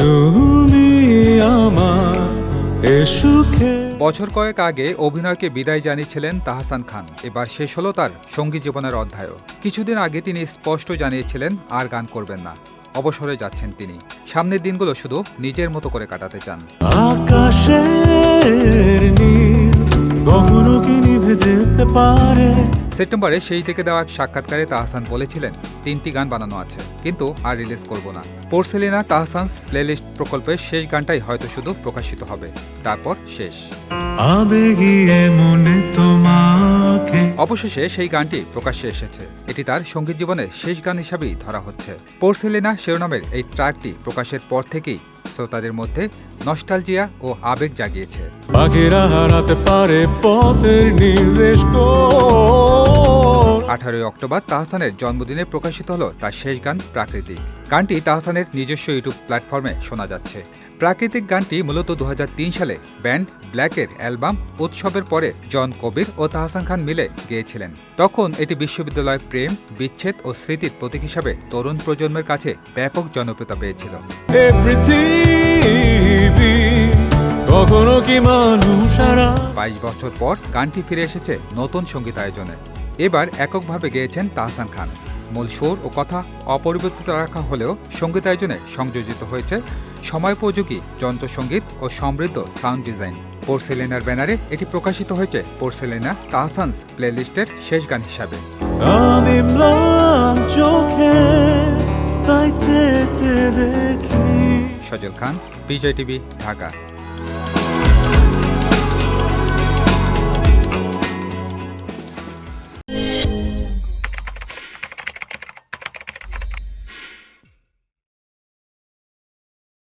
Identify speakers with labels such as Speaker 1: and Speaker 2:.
Speaker 1: তুমি আমার এ সুখে।
Speaker 2: বছর কয়েক আগে অভিনয়কে বিদায় জানিয়েছিলেন তাহসান খান। এবার শেষ হলো তার সংগীত জীবনের অধ্যায়ও। কিছুদিন আগে তিনি স্পষ্ট জানিয়েছিলেন আর গান করবেন না। অবসরে যাচ্ছেন তিনি। সামনের দিনগুলো শুধু নিজের মতো করে কাটাতে চান।
Speaker 1: আকাশের নীল কখনো কি নিভে যেতে পারে?
Speaker 2: সেপ্টেম্বরে সেই থেকে দেওয়া এক সাক্ষাৎকারে তাহসান বলেছিলেন তিনটি গান বানানো আছে কিন্তু আর রিলিজ করব না। পোর্সেলিনা তাহসানস প্লেলিস্ট প্রকল্পের শেষ গানটাই হয়তো শুধু প্রকাশিত হবে তারপর শেষ। অবশেষে সেই গানটি প্রকাশ্যে এসেছে। এটি তার সংগীত জীবনের শেষ গান হিসাবেই ধরা হচ্ছে। পোর্সেলিনা শিরোনামের এই ট্র্যাকটি প্রকাশের পর থেকেই শ্রোতাদের মধ্যে নস্টালজিয়া ও আবেগ জাগিয়েছে।
Speaker 1: পারে পথের নির্দেশ
Speaker 2: আঠারোই অক্টোবর তাহসানের জন্মদিনে প্রকাশিত হলো তার শেষ গান প্রাকৃতিক। গানটি তাহসানের নিজস্ব ইউটিউব প্ল্যাটফর্মে শোনা যাচ্ছে। প্রাকৃতিক গানটি মূলত দু হাজার তিন সালে ব্যান্ড ব্ল্যাকের অ্যালবাম উৎসবের পরে জন কবির ও তাহসান খান মিলে গেয়েছিলেন। তখন এটি বিশ্ববিদ্যালয় প্রেম বিচ্ছেদ ও স্মৃতির প্রতীক হিসাবে তরুণ প্রজন্মের কাছে ব্যাপক জনপ্রিয়তা পেয়েছিল।
Speaker 1: কখনো কি মানুষ
Speaker 2: বাইশ বছর পর গানটি ফিরে এসেছে নতুন সংগীত আয়োজনে। এবার এককভাবে গেয়েছেন তাহসান খান। মূল সুর ও কথা অপরিবর্তিত রাখা হলেও সংগীত আয়োজনে সংযোজিত হয়েছে সময়োপযোগী যন্ত্রসঙ্গীত ও সমৃদ্ধ সাউন্ড ডিজাইন। পোর্সেলেনার ব্যানারে এটি প্রকাশিত হয়েছে। পোর্সেলেনা তাহসানস প্লেলিস্টের শেষ গান হিসাবে।
Speaker 1: আমি চোখে তাই দেখি।
Speaker 2: সজল খান বিজয় টিভি ঢাকা।